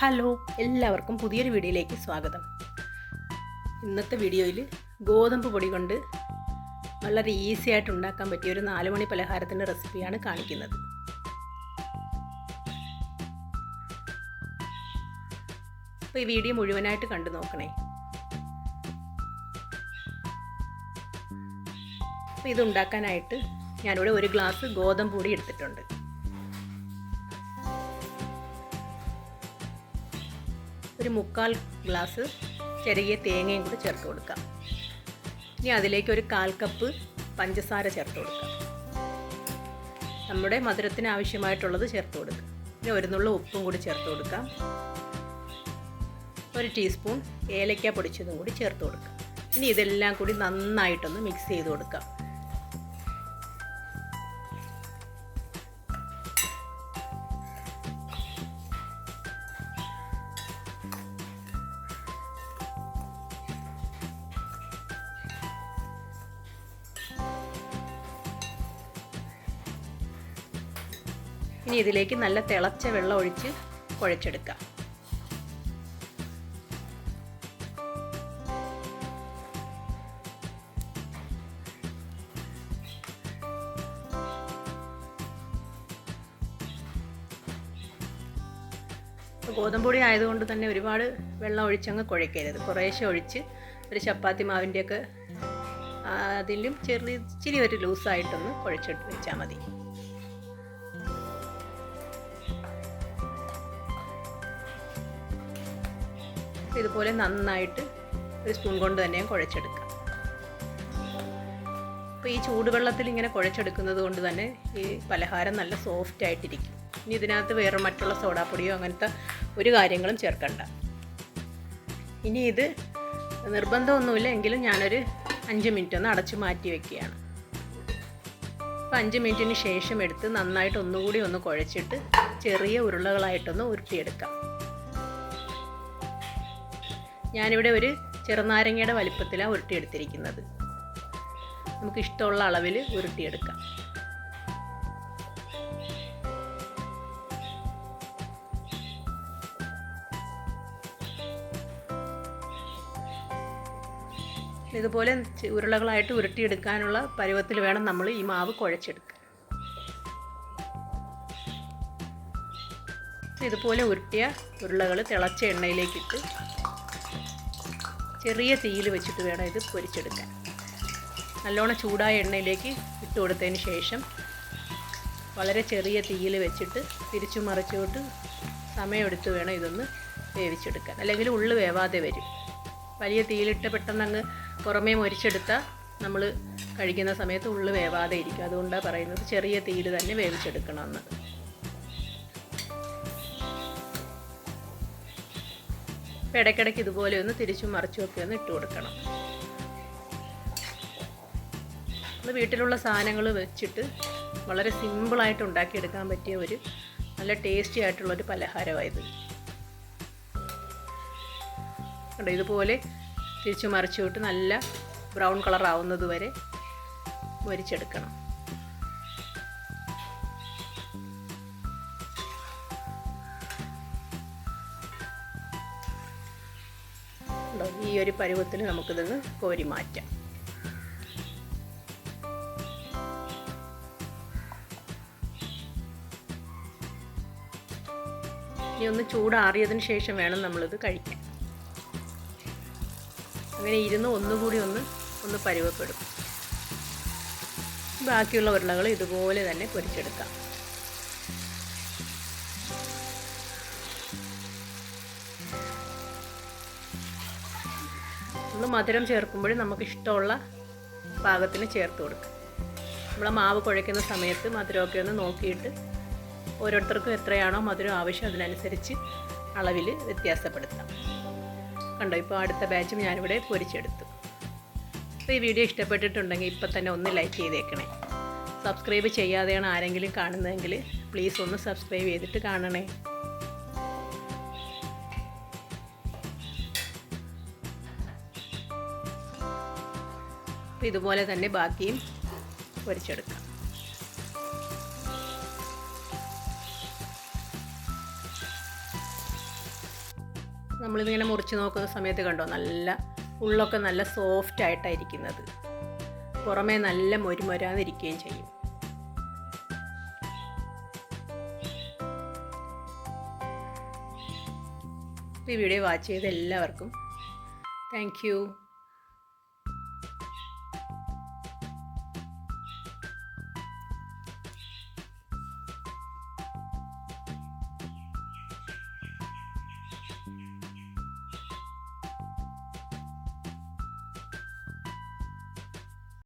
Hello എല്ലാവർക്കും പുതിയൊരു വീഡിയോയിലേക്ക് സ്വാഗതം. ഇന്നത്തെ വീഡിയോയിൽ ഗോതമ്പ് പൊടി കൊണ്ട് വളരെ ഈസി ആയിട്ട് ഉണ്ടാക്കാൻ പറ്റിയ ഒരു നാലുമണി പലഹാരത്തിന്റെ റെസിപ്പിയാണ് കാണിക്കുന്നത്. അപ്പോൾ ഈ വീഡിയോ മുഴുവനായിട്ട് കണ്ടു നോക്കണേ. അപ്പോൾ ഇതുണ്ടാക്കാനായിട്ട് ഞാനിവിടെ ഒരു ഗ്ലാസ് ഗോതമ്പ് പൊടി എടുത്തിട്ടുണ്ട്. ഒരു മുക്കാൽ ഗ്ലാസ് ചെറിയ തേങ്ങയും കൂടി ചേർത്ത് കൊടുക്കാം. ഇനി അതിലേക്ക് ഒരു കാൽ കപ്പ് പഞ്ചസാര ചേർത്ത് കൊടുക്കാം. നമ്മുടെ മധുരത്തിന് ആവശ്യമായിട്ടുള്ളത് ചേർത്ത് കൊടുക്കുക ഇനി ഒരു ഉപ്പും കൂടി ചേർത്ത് കൊടുക്കാം. ഒരു ടീസ്പൂൺ ഏലക്ക പൊടിച്ചതും കൂടി ചേർത്ത് കൊടുക്കാം. ഇനി ഇതെല്ലാം കൂടി നന്നായിട്ടൊന്ന് മിക്സ് ചെയ്ത് കൊടുക്കാം. ഇനി ഇതിലേക്ക് നല്ല തിളച്ച വെള്ളം ഒഴിച്ച് കുഴച്ചെടുക്കാം. ഗോതമ്പൊടി ആയതുകൊണ്ട് തന്നെ ഒരുപാട് വെള്ളം ഒഴിച്ചങ്ങ് കുഴക്കരുത്. കുറേശ്ശെ ഒഴിച്ച് ഒരു ചപ്പാത്തി മാവിന്റെയൊക്കെ അതിലും ചെറിയ ഇച്ചിരി ഒരു ലൂസായിട്ടൊന്ന് കുഴച്ചിട്ട് വെച്ചാൽ മതി. ഇതുപോലെ നന്നായിട്ട് ഒരു സ്പൂൺ കൊണ്ട് തന്നെ കുഴച്ചെടുക്കാം. അപ്പോൾ ഈ ചൂടുവെള്ളത്തിൽ ഇങ്ങനെ കുഴച്ചെടുക്കുന്നത് കൊണ്ട് തന്നെ ഈ പലഹാരം നല്ല സോഫ്റ്റ് ആയിട്ടിരിക്കും. ഇനി ഇതിനകത്ത് വേറെ മറ്റുള്ള സോഡാപ്പൊടിയോ അങ്ങനത്തെ ഒരു കാര്യങ്ങളും ചേർക്കണ്ട. ഇനി ഇത് നിർബന്ധമൊന്നുമില്ല എങ്കിലും ഞാനൊരു അഞ്ച് മിനിറ്റ് ഒന്ന് അടച്ചു മാറ്റി വെക്കുകയാണ്. അപ്പോൾ അഞ്ച് മിനിറ്റിന് ശേഷം എടുത്ത് നന്നായിട്ട് ഒന്നുകൂടി ഒന്ന് കുഴച്ചിട്ട് ചെറിയ ഉരുളകളായിട്ടൊന്ന് ഉരുട്ടിയെടുക്കാം. ഞാനിവിടെ ഒരു ചെറുനാരങ്ങയുടെ വലിപ്പത്തിലാണ് ഉരുട്ടിയെടുത്തിരിക്കുന്നത്. നമുക്ക് ഇഷ്ടമുള്ള അളവിൽ ഉരുട്ടിയെടുക്കാം. ഇതുപോലെ ഉരുളകളായിട്ട് ഉരുട്ടിയെടുക്കാനുള്ള പരുവത്തിൽ വേണം നമ്മൾ ഈ മാവ് കുഴച്ചെടുക്കുക ഇതുപോലെ ഉരുട്ടിയ ഉരുളകൾ തിളച്ച എണ്ണയിലേക്കിട്ട് ചെറിയ തീയിൽ വെച്ചിട്ട് വേണം ഇത് പൊരിച്ചെടുക്കാൻ. നല്ലോണം ചൂടായ എണ്ണയിലേക്ക് ഇട്ട് കൊടുത്തതിന് ശേഷം വളരെ ചെറിയ തീയിൽ വെച്ചിട്ട് തിരിച്ചു മറിച്ചോട്ട് സമയമെടുത്ത് വേണം ഇതൊന്ന് വേവിച്ചെടുക്കാൻ. അല്ലെങ്കിൽ ഉള്ളു വേവാതെ വരും. വലിയ തീയിലിട്ട് പെട്ടെന്ന് അങ്ങ് പുറമേ മൊരിച്ചെടുത്താൽ നമ്മൾ കഴിക്കുന്ന സമയത്ത് ഉള്ളു വേവാതെ ഇരിക്കും. അതുകൊണ്ടാണ് പറയുന്നത് ചെറിയ തീയിൽ തന്നെ വേവിച്ചെടുക്കണമെന്ന്. അപ്പോൾ ഇടയ്ക്കിടയ്ക്ക് ഇതുപോലെ ഒന്ന് തിരിച്ചും മറിച്ചും ഒക്കെ ഒന്ന് ഇട്ട് കൊടുക്കണം. നമ്മൾ വീട്ടിലുള്ള സാധനങ്ങൾ വെച്ചിട്ട് വളരെ സിമ്പിളായിട്ട് ഉണ്ടാക്കിയെടുക്കാൻ പറ്റിയ ഒരു നല്ല ടേസ്റ്റി ആയിട്ടുള്ളൊരു പലഹാരമായത് കണ്ടോ ഇതുപോലെ തിരിച്ചു മറിച്ചു വിട്ട് നല്ല ബ്രൗൺ കളർ ആവുന്നത് വരെ മൊരിച്ചെടുക്കണം ഉണ്ടോ? ഈ ഒരു പരുവത്തിൽ നമുക്കിതൊന്ന് കോരി മാറ്റാം. ഇനി ഒന്ന് ചൂടാറിയതിന് ശേഷം വേണം നമ്മളിത് കഴിക്കാൻ. അങ്ങനെ ഇരുന്ന് ഒന്നുകൂടി ഒന്ന് ഒന്ന് പരുവപ്പെടും. ബാക്കിയുള്ള ഉരുളകൾ ഇതുപോലെ തന്നെ പൊരിച്ചെടുക്കാം. ഒന്ന് മധുരം ചേർക്കുമ്പോഴും നമുക്ക് ഇഷ്ടമുള്ള പാകത്തിന് ചേർത്ത് കൊടുക്കുക നമ്മൾ മാവ് കുഴയ്ക്കുന്ന സമയത്ത് മധുരമൊക്കെ ഒന്ന് നോക്കിയിട്ട് ഓരോരുത്തർക്കും എത്രയാണോ മധുരം ആവശ്യം അതിനനുസരിച്ച് അളവിൽ വ്യത്യാസപ്പെടുത്താം. കണ്ടോ? ഇപ്പോൾ അടുത്ത ബാച്ചും ഞാനിവിടെ പൊരിച്ചെടുത്തു. അപ്പോൾ ഈ വീഡിയോ ഇഷ്ടപ്പെട്ടിട്ടുണ്ടെങ്കിൽ ഇപ്പം തന്നെ ഒന്ന് ലൈക്ക് ചെയ്തേക്കണേ. സബ്സ്ക്രൈബ് ചെയ്യാതെയാണ് ആരെങ്കിലും കാണുന്നതെങ്കിൽ പ്ലീസ് ഒന്ന് സബ്സ്ക്രൈബ് ചെയ്തിട്ട് കാണണേ. അപ്പോൾ ഇതുപോലെ തന്നെ ബാക്കിയും പൊരിച്ചെടുക്കാം. നമ്മളിതിങ്ങനെ മുറിച്ച് നോക്കുന്ന സമയത്ത് കണ്ടോ നല്ല ഉള്ളൊക്കെ നല്ല സോഫ്റ്റ് ആയിട്ടായിരിക്കുന്നത്. പുറമേ നല്ല മൊരുമൊരാതിരിക്കുകയും ചെയ്യും. ഈ വീഡിയോ വാച്ച് ചെയ്ത എല്ലാവർക്കും താങ്ക്